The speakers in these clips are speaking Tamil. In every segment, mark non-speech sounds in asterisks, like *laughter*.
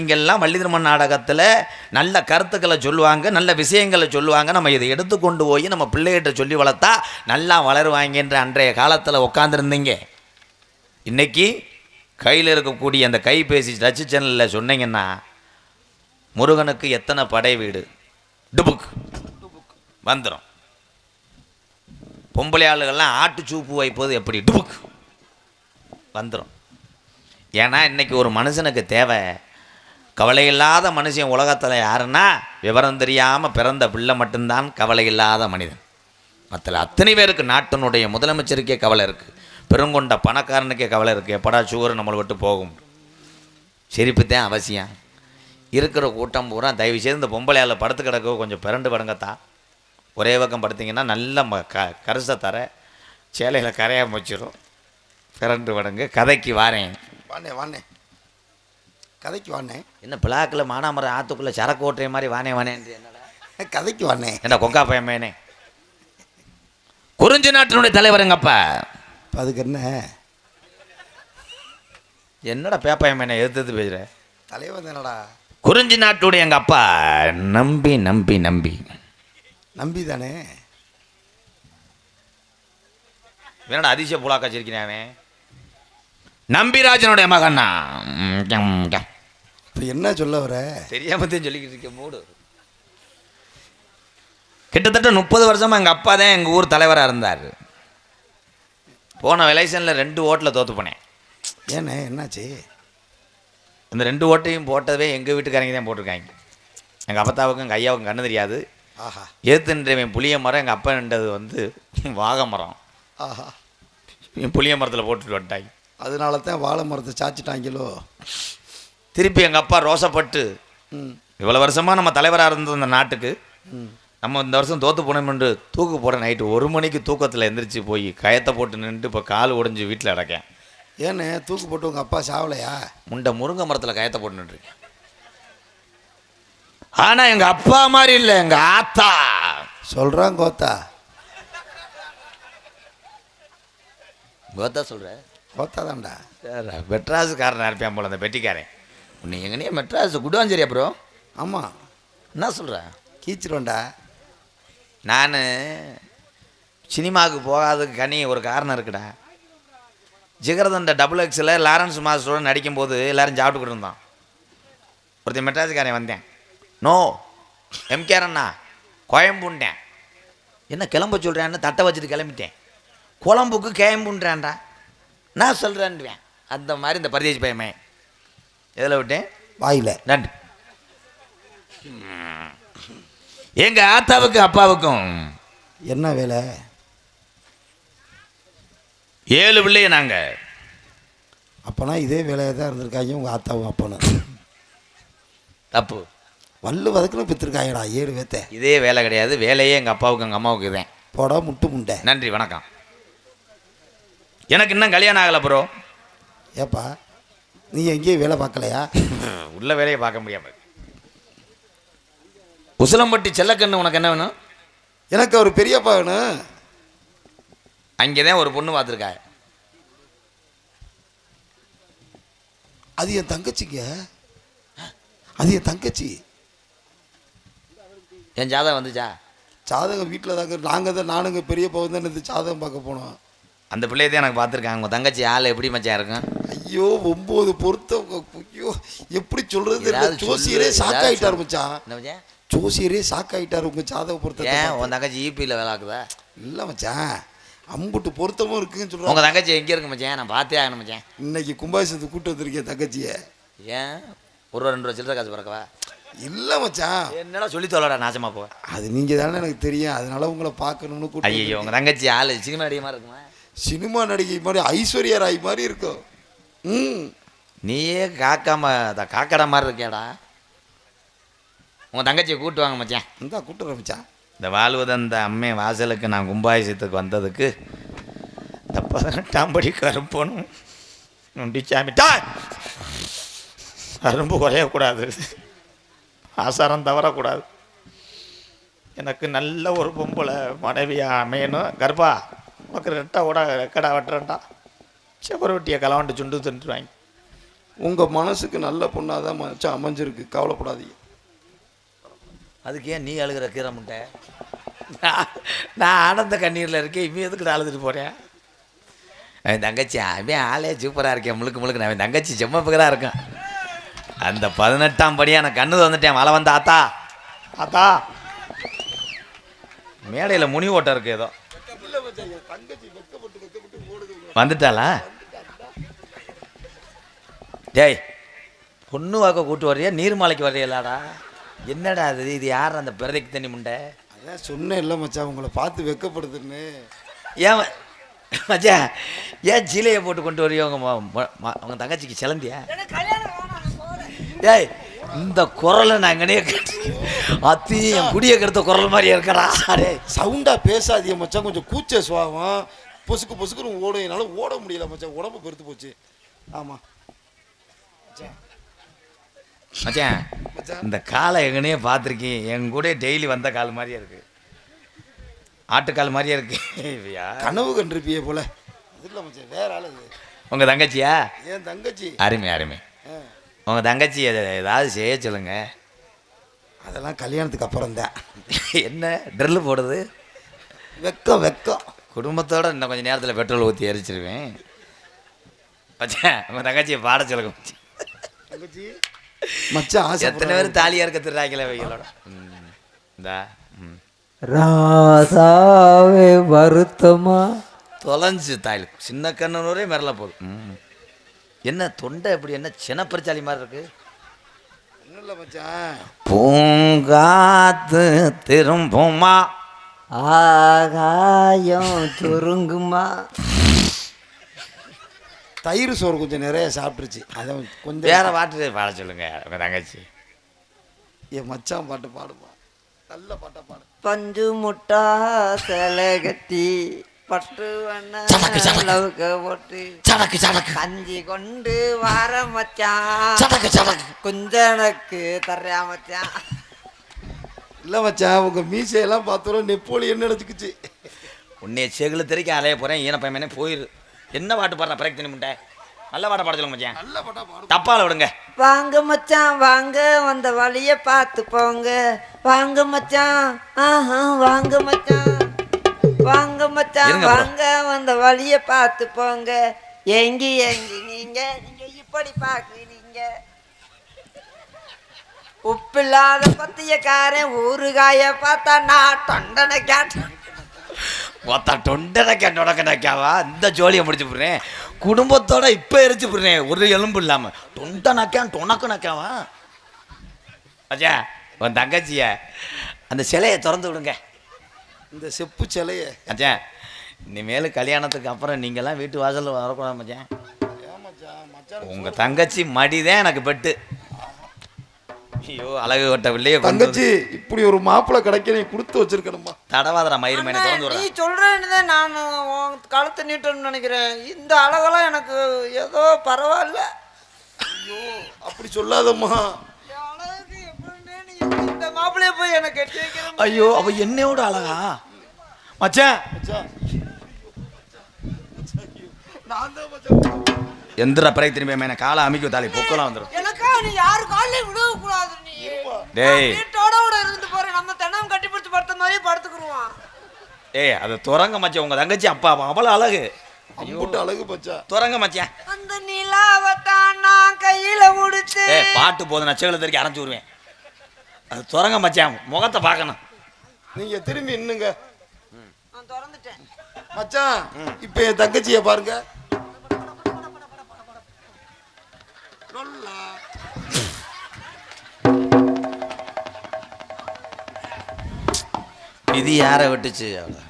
இங்கெல்லாம் வள்ளிதிருமன் நாடகத்தில் நல்ல கருத்துக்களை சொல்லுவாங்க நல்ல விஷயங்களை சொல்லுவாங்க. நம்ம இதை எடுத்து கொண்டு போய் நம்ம பிள்ளைகிட்ட சொல்லி வளர்த்தா நல்லா வளருவாங்கன்ற அன்றைய காலத்தில் உட்காந்துருந்தீங்க இன்னைக்கு கையில் இருக்கக்கூடிய அந்த கைபேசி டச்சு சேனலில் சொன்னீங்கன்னா முருகனுக்கு எத்தனை படை வீடு? டுபுக். வந்துடும் பொம்பளை ஆளுகள்லாம் ஆட்டு சூப்பு வைப்பது எப்படி? டுபுக். வந்துடும் ஏன்னா இன்றைக்கி ஒரு மனுஷனுக்கு தேவை கவலை இல்லாத மனுஷன் உலகத்தில் யாருன்னா விவரம் தெரியாமல் பிறந்த பிள்ளை மட்டும்தான் கவலை இல்லாத மனிதன். மற்ற அத்தனை பேருக்கு நாட்டினுடைய முதலமைச்சருக்கே கவலை இருக்குது பெருங்கொண்ட பணக்காரனுக்கே கவலை இருக்குது எப்படா சுகர் நம்மளை விட்டு போகும்? சிரிப்பு தான் அவசியம். இருக்கிற கூட்டம் பூரா தயவு செய்து இந்த பொம்பளையால் படுத்து கிடக்க கொஞ்சம் பிறண்டு படுங்கத்தா. ஒரே பக்கம் படுத்திங்கன்னா நல்ல ம க கரிசை தர சேலையில் கரையாக வச்சிடும் பிறண்டு படுங்க. கதைக்கு வாரேன். வாண்ணே வாண்ணே. கதைக்கு வாண்ணே என்ன பிளாக்கில் மானாமரம் ஆற்றுக்குள்ளே சரக்கு ஓட்டுற மாதிரி வானே வானேன் என்னடா? கதைக்கு வாண்ணே என்ன கொக்கா பயமேனே குறிஞ்சி நாட்டினுடைய தலைவருங்கப்பா இப்போ அதுக்கு என்ன? என்னடா பேப்பாயமேனே எதிர்த்து பேசுகிற தலைவர் தானடா குறிஞ்சி நாட்டுடைய எங்கள் அப்பா? நம்பி நம்பி நம்பி. நம்பி தானே வேணடா அதிசய புலாக்கா வச்சிருக்கிறேன்? அவன் நம்பிராஜனுடைய மகனா. இப்போ என்ன சொல்ல வர? தெரியாம தான் சொல்லிக்கிட்டு இருக்க மூடு. கிட்டத்தட்ட முப்பது வருஷமா எங்கள் அப்பா தான் எங்கள் ஊர் தலைவராக இருந்தார். போன எலெக்ஷனில் ரெண்டு ஓட்டில் தோத்து போனேன் ஏண்ணே என்னாச்சு? இந்த ரெண்டு ஓட்டையும் போட்டதே எங்கள் வீட்டுக்காரங்க தான் போட்டிருக்காங்க. எங்கள் அப்பத்தாவுக்கும் எங்கள் ஐயாவுக்கும் கண்ணு தெரியாது. ஆஹா. ஏத்துன்றவன் புளிய மரம் எங்கள் அப்பன்ன்றது வந்து வாகை மரம். ஆஹா. புளிய மரத்தில் போட்டுட்டு வந்துட்டாங்க. அதனால தான் வாழை மரத்தை சாச்சிட்டாங்களோ? திருப்பி எங்கள் அப்பா ரோசப்பட்டு. இவ்வளோ வருஷமாக நம்ம தலைவராக இருந்த இந்த நாட்டுக்கு. நம்ம இந்த வருஷம் தோத்து போனோம்னு தூக்கு போட நைட்டு ஒரு மணிக்கு தூக்கத்தில் எந்திரிச்சு போய் கயத்தை போட்டு நின்று இப்போ கால் உடைஞ்சு வீட்டில் அடக்கேன் ஏண்ணே தூக்கு போட்டு உங்கள் அப்பா சாவலையா? முண்டை முருங்கை மரத்தில் கயத்தை போட்டு நின்றுருக்கேன். ஆனால் எங்கள் அப்பா மாதிரி இல்லை எங்கள் ஆத்தா. சொல்கிறான் கோத்தா. கோத்தா சொல்கிறேன் கோத்தா தான்டா. மெட்ராஸுக்காரன் இருப்பேன் போல அந்த பெட்டிக்காரன். உன்னை எங்கனே மெட்ராஸ் குடுவாஞ்சேரி அப்புறம். ஆமாம் என்ன சொல்கிற கீச்சிருவேன்டா. நான் சினிமாவுக்கு போகாததுக்கு கனி ஒரு காரணம் இருக்குடா. ஜிகரதண்ட டபுள் எக்ஸில் லாரன்ஸ் மாஸ்டரோட நடிக்கும்போது எல்லாரும் சாப்பிட்டுக்கிட்டு இருந்தோம் ஒருத்தன் மெட்ராஸுக்காரன் வந்தேன். நோ எம்கேரண்ணா கோயம்புண்டேன். என்ன கிளம்ப சொல்கிறேன்னு தட்டை வச்சுட்டு கிளம்பிட்டேன். குழம்புக்கு கேம்புன்றான்டா நான் சொல்கிறேன்டுவேன் அந்த மாதிரி இந்த பரதேசி பயமே எதில் விட்டேன்? வாயில். நன்றி எங்கள் ஆத்தாவுக்கும் அப்பாவுக்கும் என்ன வேலை? ஏழு பிள்ளைய நாங்கள் அப்போனா இதே வேலையாக தான் இருந்திருக்காங்க உங்கள் ஆத்தாவும் அப்பனும். தப்பு. வல்லு வதக்குன்னு பித்திருக்காங்கடா ஏழு பேத்த. இதே வேலை கிடையாது வேலையே எங்கள் அப்பாவுக்கு எங்கள் அம்மாவுக்கு தான் போடா முட்டு முண்டை. நன்றி வணக்கம். எனக்கு இன்னும் கல்யாணம் ஆகலை ப்ரோ. ஏப்பா நீ எங்கேயும் வேலை பார்க்கலையா? உள்ள வேலையை பார்க்க முடியாம உசிலம்பட்டி செல்லக்கண்ணு உனக்கு என்ன வேணும்? எனக்கு ஒரு பெரியப்பா வேணும். அங்கே தான் ஒரு பொண்ணு பார்த்துருக்கா. அது என் தங்கச்சிங்க. அது என் தங்கச்சி. என் ஜாதகம் வந்துச்சா? ஜாதகம் வீட்டில் தாங்க நாங்கள் தான் நானுங்க பெரியப்பா வந்து இந்த ஜாதகம் பார்க்க போனோம். அந்த பிள்ளையை தான் எனக்கு பார்த்துருக்காங்க. உங்கள் தங்கச்சி ஆள் எப்படி மச்சான் இருக்கும்? ஐயோ ஒம்பது பொருத்தம் ஐயோ எப்படி சொல்றது ஜோசியரே சாக்காயிட்டார். மச்சான். ஜோசியரே சாக்காயிட்டார் உங்க ஜாதக பொருத்தத்தை ஏன் பார்த்து. உன் தங்கச்சி ஈபியில் வேலை ஆக்குதா? இல்ல மச்சான். அம்புட்டு பொருத்தமும் இருக்குன்னு சொல்றாங்க உங்கள் தங்கச்சி எங்கே இருக்கு மச்சான்? நான் பார்த்தே ஆகணும் மச்சான். இன்னைக்கு கும்பாபிஷத்து கூட்டு வந்திருக்கேன் தங்கச்சிய. ஏன்? ஒரு ரூபா ரெண்டு ரூபா சில்லறை காசு பிறக்கவா? இல்ல மச்சான். என்னடா சொல்லி தொலைடா நாசமா போ அது நீங்க தானே எனக்கு தெரியும். அதனால உங்களை பார்க்கணும்னு கூட்டு ஐயோ. உங்கள் தங்கச்சி ஆள் சினிமா நடிகை மாதிரி இருக்குமா? சினிமா நடிகை மாதிரி ஐஸ்வர்யா ராய் மாதிரி இருக்கும். நீயே காக்காம அத காக்கடா மாதிரி இருக்கேடா உங்கள் தங்கச்சியை கூட்டு வாங்க மச்சான். இந்தா கூட்டுறேன் மச்சான். இந்த வாழ்வதந்த அம்மே வாசலுக்கு நான் கும்பாபிஷத்துக்கு வந்ததுக்கு இந்த பதினெட்டாம் படி கருப்பனும் நொண்டிச்சாமி டா! அரும்பு குறையக்கூடாது. ஆசாரம் தவறக்கூடாது. எனக்கு நல்ல ஒரு பொம்பளை மனைவியாக அமையணும். கர்ப்பா உனக்கு ரெட்டை கூட ரெக்கடா வெட்டுறேன்டா. செவரொட்டியை கலவண்டு சுண்டு தின்றுவாங்க. உங்கள் மனசுக்கு நல்ல பொண்ணாக தான் மச்சான் அமைஞ்சிருக்கு. கவலைப்படாதீங்க. அதுக்கு ஏன் நீ அழுகிற கீரை முட்டை? நான் நான் ஆனந்த கண்ணீரில் இருக்கேன். இவன் எதுக்கு நான் அழுதுட்டு போகிறேன் அவன் தங்கச்சி அவன் ஆளே சூப்பராக இருக்கேன் முழுக்க முழுக்க அவன் தங்கச்சி செம்மப்புக்கராக இருக்கான் அந்த பதினெட்டாம் படியாக நான் கண்ணு வந்துட்டேன் மழை வந்த ஆத்தா. ஆத்தா. மேடையில் முனி ஓட்டம் இருக்கு ஏதோ. வந்துட்டாளா? டேய் பொண்ணு வாக்க கூட்டு வர்றியா? நீர்மாலைக்கு வர்றியலாடா என்னடா அது? இது யார் அந்த பிறதைக்கு தண்ணி முண்டை? அதான் சொன்னேன் இல்லை மச்சான் உங்களை பார்த்து வெக்கப்படுதுன்னு. ஏன் மச்சான் ஏன் சீலையை போட்டு கொண்டு வரையோ உங்க ம- ம- ம- உங்க தங்கச்சிக்கு சிலந்தியா? ஏய் இந்த குரலை கேட்டு அத்தி என் குடிய கெடுத்த குரல் மாதிரி இருக்கடா. அரே சவுண்டாக பேசாதீங்க மச்சான் கொஞ்சம் கூச்ச சுவாபம் பொசுக்கு பொசுக்குன்னு ஓடும் என்னால் ஓட முடியல மச்சான் உடம்பு பெருத்து போச்சு. ஆமாம் மச்சான் இந்த காலை எங்கனே பார்த்துருக்கேன் என் கூட டெய்லி வந்த கால் மாதிரியே இருக்கு. ஆட்டுக்கால் மாதிரியே இருக்கு. கனவு கண்டிருப்பியே போல. இல்லை மச்சான் வேற ஆளு இது. உங்க தங்கச்சியா? என் தங்கச்சி. அருமை அருமை. ஆ, உங்க தங்கச்சி ஏதாவது செய்ய சொல்லுங்க. அதெல்லாம் கல்யாணத்துக்கு அப்புறம் தான். என்ன? ட்ரில்லு போடுது வெக்கம் வெக்கம். குடும்பத்தோட இன்னும் கொஞ்சம் நேரத்தில் பெட்ரோல் ஊற்றி எரிச்சிருவேன். மச்சான் உங்க தங்கச்சியை பாட சொல்லுங்க. தங்கச்சி. மச்சான் ஆசை எத்தனை பேர் தாலியாக இருக்க திருறாக்கல வைகளோட ம் இந்தா ராசாவே வருத்தமா? தொலைஞ்சு தாயில் சின்ன கண்ணனூரே மிரள போகுது. ம். என்ன தொண்டை எப்படி என்ன சினப்பரிச்சாலி மாதிரி இருக்கு? பூங்காத்து திரும்புமா? ஆகாயம் சுருங்குமா? தயிர் சோறு கொஞ்சம் நிறைய சாப்பிட்டுருச்சு. அதான் கொஞ்சம் வேற பாட்டு பாட சொல்லுங்க உங்க தங்கச்சி. என் மச்சான் பாட்டு பாடுமா? நல்ல பாட்டா பாடு. பஞ்சு முட்டா சிலை கட்டி பட்டு சடக்கு, சடக்கு. லவுக்க போட்டு சடக்கு சடக்கு கஞ்சி கொண்டு வர மச்சான். சடக்கு சடக்கு கொஞ்சம் எனக்கு தர்றியா மச்சான். இல்லை மச்சான் உங்கள் மீசையெல்லாம் பார்த்தோம் நெப்போலியன் நினச்சிக்கிச்சு. உன்னைய செகுல தெறிக்க அலைய போகிறேன் ஈன பையனே போயிரு. என்ன பாட்டு பாடுற பிரேக் தண்ணி முட்டை நல்ல பாட்டை பாட சொல்லுங்க மச்சான். நல்ல பாட்டா பாடு. தப்பால விடுங்க. வாங்க மச்சான் வாங்க. வந்த வழிய பார்த்து போங்க. வாங்க மச்சான். ஆஹா வாங்க மச்சான். வாங்க மச்சான். வாங்க. வந்த வழிய பார்த்து போங்க. ஏங்கி ஏங்கி நீங்க நீங்க இப்படி பாக்குறீங்க உப்பில்லாத பத்தியக்காரன் ஊறுகாய பார்த்தா நான் தொண்டனை கேட்டேன் ஒத்தா தொண்டனைக்கா நொடக்கனாக்காவா? இந்த ஜோலியை முடிச்சு போடுறேன். குடும்பத்தோட இப்போ எரிச்சு போடுறேன். ஒரு எலும்பு இல்லாமல் தொண்டனாக்கா டொனக்கனாக்காவா மச்சா உன் தங்கச்சிய அந்த சிலையை திறந்து விடுங்க. இந்த செப்பு சிலைய. மச்சான் இனிமேல் கல்யாணத்துக்கு அப்புறம் நீங்கள்லாம் வீட்டு வாசலில் வரக்கூடாது மச்சான். உங்கள் தங்கச்சி மடிதான் எனக்கு பெட்டு. ஐயோ அழகு கொட்ட பிள்ளைய தங்கச்சி இப்படி ஒரு மாப்பிள்ளை கிடைக்க நீ கொடுத்து வச்சிருக்கணுமா? தடவாதரா மயிர் மேனை திறந்து நீ சொல்றேன்னு நான் கழுத்தை நீட்டணும்னு நினைக்கிறேன். இந்த அழகெல்லாம் எனக்கு ஏதோ பரவாயில்ல. ஐயோ அப்படி சொல்லாதம்மா. இந்த மாப்பிள்ளைய போய் எனக்கு கட்டி வைக்கிற ஐயோ அவ என்னையோட அழகா? மச்சான். மச்சான் நான் தான் மச்சான். எந்திர பிறகு திரும்பி மேன காலை அமைக்க தாலி பொக்கலாம் வந்துடும் நீ யாரு காலையும் விடவே கூடாது நீ. டேய். வீட்டோட கூட இருந்து போற நம்ம தினம் கட்டி பிடிச்சு படுத்த மாதிரியே படுத்துக்குருவான். ஏய் அதை துறங்க மச்சான். உங்க தங்கச்சி அப்பா அவ்வளோ அழகு. அம்புட்டு அழகு மச்சான் துறங்க மச்சான். அந்த நிலாவத்தான் நான் கையில முடிச்சு ஏ பாட்டு போதும். நச்சகளை தெரிக்க அரைஞ்சு விடுவேன். அது துறங்க மச்சான். முகத்தை பார்க்கணும். நீங்க திரும்பி இன்னுங்க நான் திறந்துட்டேன். மச்சான் இப்போ என் தங்கச்சியை பாருங்க. இது யாரை விட்டுச்சு? அவ்வளோ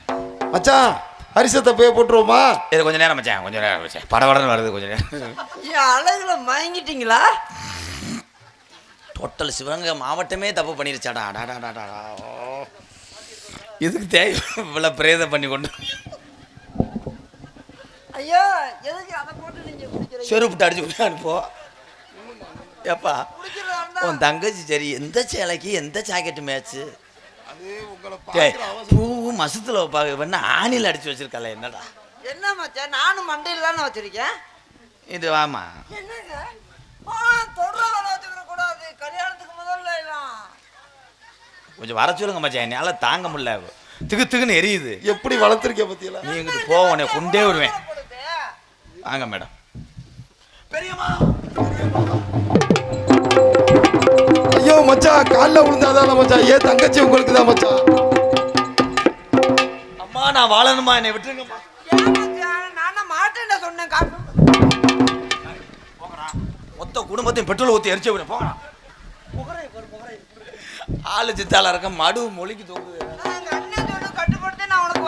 மச்சான் ஹரிசத்தை போய் போட்டுருவோமா? இது கொஞ்சம் நேரம் மச்சான் கொஞ்சம் நேரம் மச்சான். படபடன்னு வருது கொஞ்சம் நேரம். என் அழகுல மயங்கிட்டீங்களா? டோட்டல் சிவகங்கை மாவட்டமே தப்பு பண்ணிருச்சாடா அடாடாடாடா ஓ. இதுக்கு தேவை இவ்வளோ பிரேதம் பண்ணி கொண்டு ஐயோ எதுக்கு அதை போட்டு நீங்க குடிக்கிறீங்க? செருப்புட்டு அடிச்சு விட்டு அனுப்போ. இருந்தா உன் தங்கச்சி சரி எந்த சேலைக்கு எந்த ஜாக்கெட்டு மேட்ச்சு அது உங்களை டேய் பார்க்குற அவசரம். பூ மசத்தில் வைப்பாங்க. வேணா ஆணியில் அடிச்சு வச்சிருக்கல என்னடா? என்ன மச்சான் நானும் மண்டையில் தானே வச்சிருக்கேன்? இது வாமா. என்னங்க? கொஞ்சம் வர சொல்லுங்க மச்சான் என்னால் தாங்க முடியல. திகு திகுன்னு எரியுது. எப்படி வளர்த்துருக்க பத்தியெல்லாம்? நீ எங்கிட்டு உன்னை கொண்டே விடுவேன். வாங்க மேடம். ஐயோ மச்சான் காலில் விழுந்தாதான் மச்சான் ஏன் தங்கச்சி உங்களுக்கு தான் மச்சான் அம்மா நான் வாழணுமா? என்னை விட்டுருங்கம்மா? நானா மாட்டேன்டா சொன்னேன் மொத்த குடும்பத்தையும் பெட்ரோல் ஊற்றி எரிச்சு விட போங்கடா. ஆளு சித்தால இருக்க மடு மொழிக்கு தோக்குது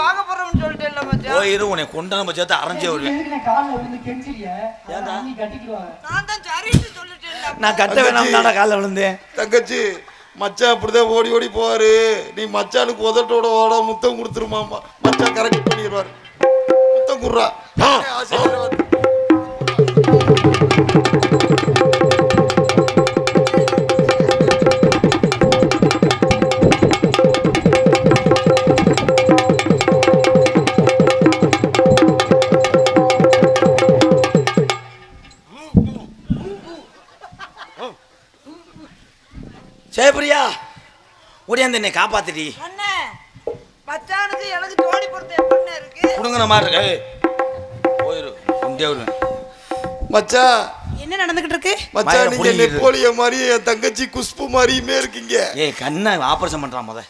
வாங்க போறேன்னு சொல்லிட்டேன்ல மச்சான். போயிரு உன்னை கொண்டு நம்ம சேர்த்து அரைஞ்சே விடுவேன் எதுக்கு நான் கால்ல விழுந்து கெஞ்சிரியா நீ கட்டிக்குவாங்க நான் தான் சரின்னு சொல்லிட்டேன்ல. நான் கட்ட வேணாம் தானே காலில் விழுந்தேன். தங்கச்சி மச்சான் அப்படிதான் ஓடி ஓடி போவாரு. நீ மச்சானுக்கு உதட்டோட ஓட முத்தம் கொடுத்துருமாமா மச்சான் கரெக்ட் பண்ணிடுவாரு. முத்தம் குடுறா. ஆசீர்வாதம். சேப்பிரியா ஓடியாந்து என்னை காப்பாத்திடி. அண்ணே மச்சானுக்கு எனக்கு ஜோடி பொறுத்த இருக்கு. குடுங்கிற மாதிரி இருக்கு ஏய், போயிரு கொண்டே விடுவேன் மச்சான் என்ன நடந்துகிட்டு இருக்கு? மச்சான் நீங்க. நெப்போலிய மாதிரி என் தங்கச்சி குஷ்பு மாதிரியுமே இருக்கீங்க. ஏய் கண்ணை ஆபரேஷன் பண்றான் முத.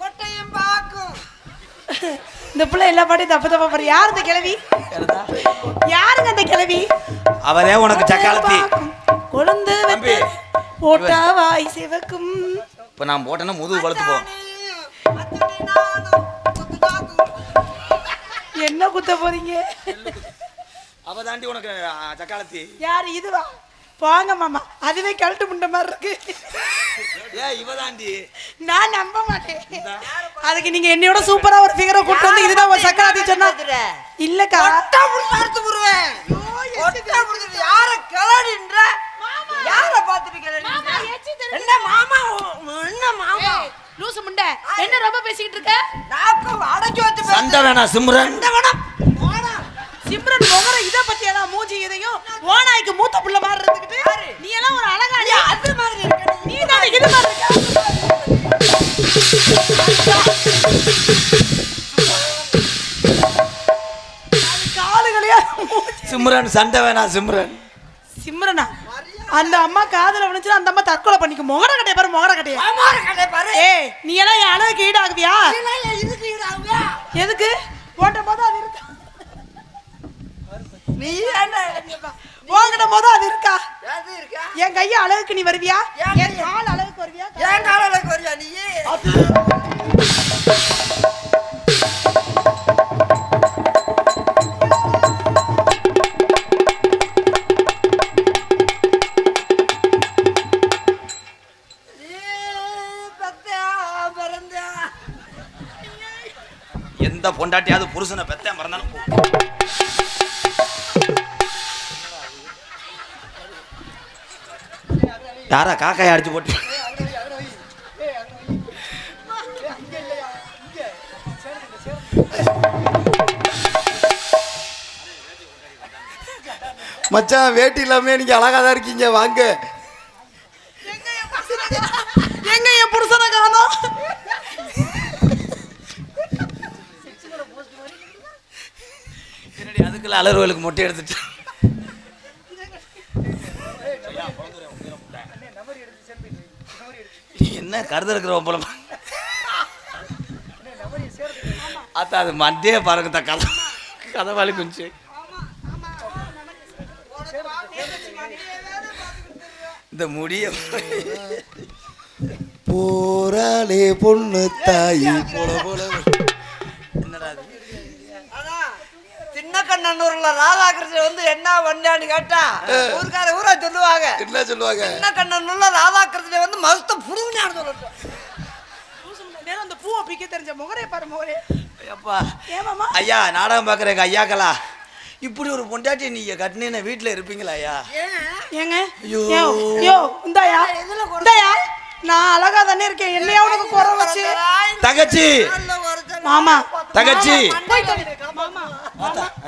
கொட்டையும் பாக்கும். இந்த பிள்ளை எல்லா பாட்டையும் தப்பு தப்பா பாரு. யார் இந்த கிழவி? யாருங்க அந்த கிழவி? அவரே உனக்கு சக்காலத்தி. கொழுந்து. போட்டா வாய் சிவக்கும். இப்போ நான் போட்டேன்னா முதுகு வளர்த்து போ. அத்தனை நானும் குத்துதாக்கு. என்ன குத்த போறீங்க? அவ தாண்டி உனக்கு சக்காலத்தி. யார் இதுவா? போங்க மாமா அதுவே கழட்டு முண்ட மாதிரி இருக்கு. ஏ இவ தாண்டி. நான் நம்ப மாட்டேன். அதுக்கு நீங்க என்னையோட சூப்பரா ஒரு ஃபிகரை கூட்டு வந்து இதுதான் ஒரு சக்கராத்தி சொன்னா இல்லக்கா. கொட்டை புடிச்சு அறுத்து விடுவேன். யார கிளடின்ற? யார கிளடின்ற? என்ன மாமா என்ன மாமா லூசு முண்டை என்ன ரொம்ப பேசிக்கிட்டு இருக்க நாக்கு அடக்கி வச்சு. சண்டை வேணாம் சிம்ரன் இந்த வேணாம். சிம்ரன் முகர இத பத்தி எல்லாம் மூஞ்சி இதையும் ஓனாய்க்கு மூத்த புள்ள மாதிரி இருந்துகிட்டு நீ எல்லாம் ஒரு அழகாடி அது மாதிரி இருக்க நீ. நீ தானே இது மாதிரி இருக்க. சிம்ரன் சண்டை வேணாம் சிம்ரனா அந்த அம்மா காதல விழுந்துச்சு அந்த அம்மா தற்கொலை பண்ணிக்க முகர கட்டைய பாரு முகர கட்டைய. மாமார கடை பாரு. ஏய் நீ எல்லாம் என் அழகுக்கு ஈடாகுவியா? இதுக்கு ஈடாகுவியா? எதுக்கு? போட்ட போது அது இருக்கா? நீ? போகிற போது அது இருக்கா? அது இருக்கா? என் கைய அழகுக்கு நீ வருவியா? என் என் கால் அழகுக்கு வருவியா? ஏன் காலையில வரியா நீ? எந்த யாரா காக்காயை அடிச்சு போட்டு? மச்சான் வேட்டி இல்லாம நீங்க அழகா தான் இருக்கீங்க வாங்க. எங்க என் புருஷனை காணோம்? அதுக்குள்ள அலறுவலுக்கு மொட்டை எடுத்துட்டு? என்ன கருது இருக்கிற போல அத்தா அது மண்டே பாருங்க கதை கதவாளி கொஞ்சம் இந்த முடிய போராளே பொண்ணு தாயி. போல போல என்னடா அது? வந்து என்ன பண்ணான்னு கேட்டா ஊருக்கார ஊரா சொல்லுவாங்க. என்ன சொல்லுவாங்க? சின்ன கண்ணனூர்ல ராதாகிருஷ்ணன் வந்து மஸ்த புடுங்கினான்னு சொல்லட்டும் அந்த பூவை பிக்க தெரிஞ்ச முகரே பாரு முகரே ஏமாமா ஐயா நாடகம் பார்க்குற எங்க ஐயாக்களா? இப்படி ஒரு பொண்டாட்டி நீங்க கட்டினீங்க வீட்டில் இருப்பீங்களா ஐயா? ஏங்க? ஐயோ. யோ யோ இந்தாயா. இந்தாயா. நான் அழகா தானே இருக்கேன். என்னையா உனக்கு குறை வச்சு? தங்கச்சி. மாமா. தங்கச்சி.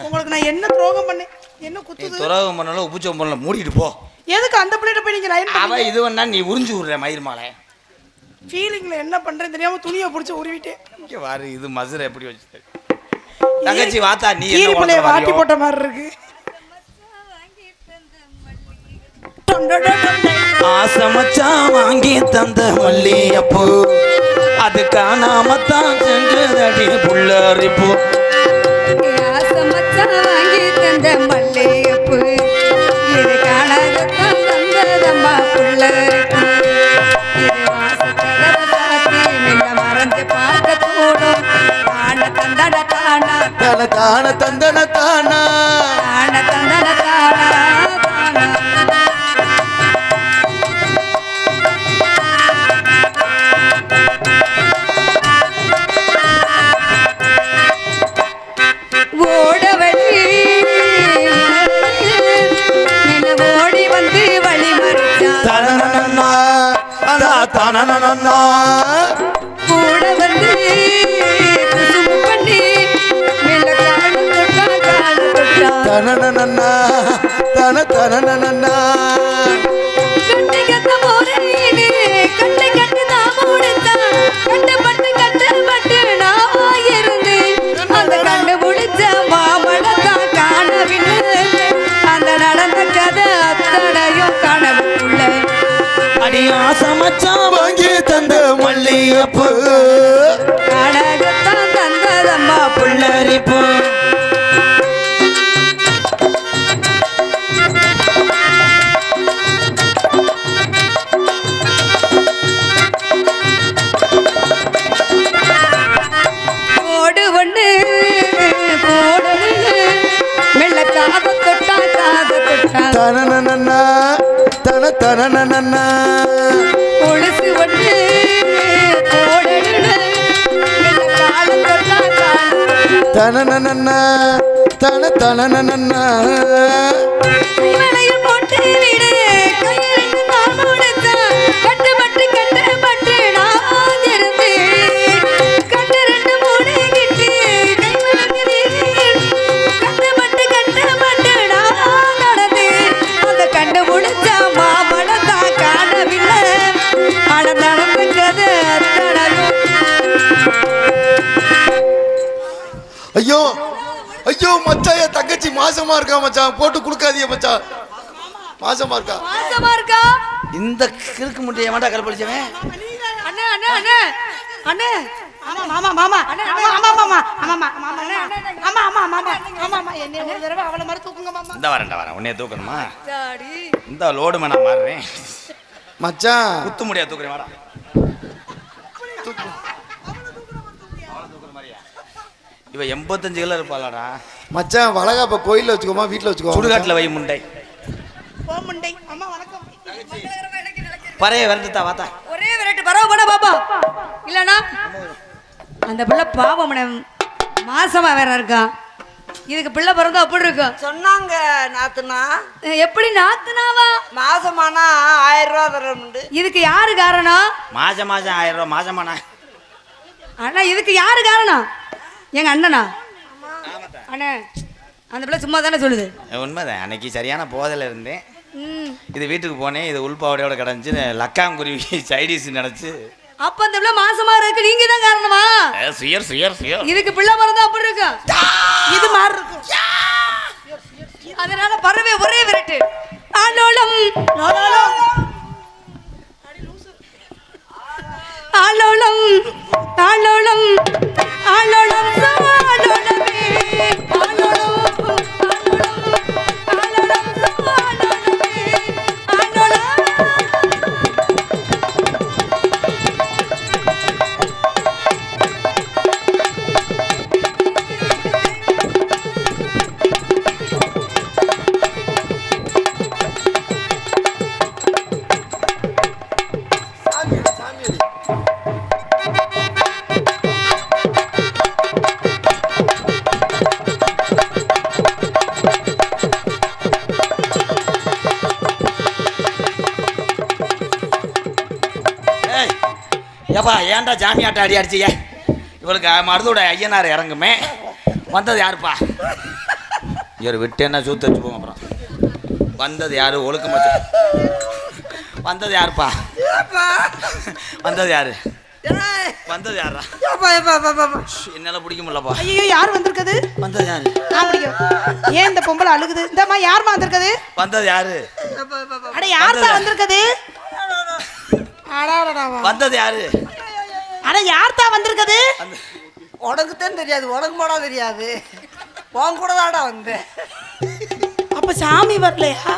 உங்களுக்கு நான் என்ன துரோகம் பண்ணேன்? என்ன நீ குத்துது? துறவம் பண்ணாலும் உப்புச்சம் பண்ணல மூடிட்டு போ. எதுக்கு அந்த பிள்ளைகிட்ட போய் நீங்க லைன் அவ இது வேணா நீ உறிஞ்சு விடுற மயிர் மாலை. ஃபீலிங்ல என்ன பண்றேன்னு தெரியாம துணியை பிடிச்சி உருவிட்டேன். இங்க பாரு இது மதுரை எப்படி வச்சு தங்கச்சி வாத்தா நீ என்ன வாட்டி? போட்ட மாதிரி இருக்கு. ஆசை மச்சான் வாங்கி தந்த மல்லியப்பூ அது காணாமத்தான் செங்குதடி புள்ளரிப்பூ வாங்கி தந்த மல்லிகைப்பூ இது காணாதத்தான் பார்க்க தோணும் காண தந்தன தானா? அடி ஆசை மச்சான் வாங்கி தந்த மல்லியப்பூ காணகத்தான் தந்ததம்மா புள்ளரிப்பூ காலம் தொட்டா தனனனனா தன தங்கச்சி மாசமா இருக்கா மச்சான்? போட்டு கொடுக்காதீங்க மச்சான். மாசமா இருக்கா? மாசமா இருக்கா? இந்த கிறுக்கு முட்டையை மாட்டா கருப்பளிச்சவன் அண்ணே அண்ணே அண்ணே. அண்ணே. ஆமா மாமா மாமா. ஆமா ஆமா மாமா. ஆமா மாமா ஆமா ஆமா மாமா. ஆமா ஆமா. என்ன ஒரு தடவை அவளை மாதிரி தூக்குங்க மாமா. இந்த வரேன்டா வரேன். உன்னைய தூக்கணுமா? சாடி இந்த லோடு மேனா மாறுறேன். மச்சான். குத்து முடியா தூக்குறேன் வாடா. இவ எண்பத்தஞ்சு கிலோ இருப்பாளாடா. மச்சான் வளகாப்ப கோயில்ல வச்சுக்கோமா வீட்ல வச்சுக்கோ சுடுகாட்டுல வை முண்டை. அம்மா வணக்கம். பறைய விரட்டுத்தா வாத்தா. ஒரே விரட்டு. பரவ போட பாப்பா. இல்லனா அந்த பிள்ளை பாவம் மாசமா வேற இருக்கான் இதுக்கு பிள்ளை பிறந்தா அப்படி இருக்கும்? சொன்னாங்க நாத்துனா. எப்படி நாத்துனாவா? மாசமானா ஆயிரம் ரூபா தரணுண்டு. இதுக்கு யாரு காரணம்? மாசம் மாசம் ஆயிரம் ரூபா மாசமாண்ணா அண்ணா இதுக்கு யாரு காரணம்? எங்க அண்ணனா? அண்ணே அந்த பிள்ளை சும்மா தானே சொல்லுது? உண்மைதான். அன்னைக்கு சரியான போதையில் இருந்தேன். இது வீட்டுக்கு போனேன். இது உள்பாவடையோட கிடந்துச்சு. லக்காங்குருவி *laughs* சைடிஸ் நினச்சி. அப்ப அந்த பிள்ளை மாசமா இருக்கு. நீங்க தான் காரணமா? Sure sure sure. இதுக்கு பிள்ளை பிறந்தா அப்படி இருக்கும் இது மாதிரி இருக்கும். அதனால பறவை ஒரே விரட்டு. ஆலோலம் ஆலோலம் ஆலோலம் ஆலோலம் ஏப்பா ஏன்டா ஜாமியாட்ட அடி அடிச்சிய? இவளுக்கு மருதோட ஐயனார் இறங்குமே. வந்தது யாருப்பா? இவர் விட்டு என்ன சூத்து வச்சு போங்க அப்புறம். வந்தது யாரு? ஒழுக்க மச்சான் வந்தது யாருப்பா? வந்தது யாரு? வந்தது யாரா என்னால பிடிக்க முடியலப்பா. ஐயோ யார் வந்திருக்குது? வந்தது யாரு? நான் பிடிக்கும் ஏன் இந்த பொம்பளை அழுகுது? இந்தம்மா யாரும்மா வந்திருக்குது? வந்தது யாரு? அட யார்? தான் வந்திருக்குது. வந்தது யாரு? அட யார் தான் வந்திருக்குது? உனக்கு தான் தெரியாது உனக்கு போடா தெரியாது. உன் கூட தாடா வந்தேன். அப்ப சாமி வரலையா?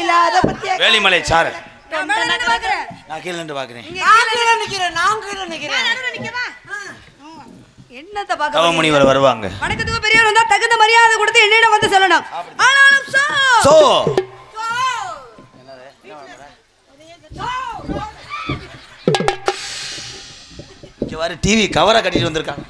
இல்ல அத பத்தி வேலிமலை சாரு. நான் கீழே நின்று பாக்குறேன். நான் கீழே நிக்கிறேன் நான் கீழே நிக்கிறேன். என்னத்த பார்க்க தவ முனிவர் வருவாங்க. வணக்கத்துக்கு பெரியவர் வந்தா தகுந்த மரியாதை கொடுத்து என்னிடம் வந்து சொல்லணும். ஆனாலும் சோ! சோ! இங்கே வர டிவி கவரை கட்டிட்டு வந்திருக்காங்க.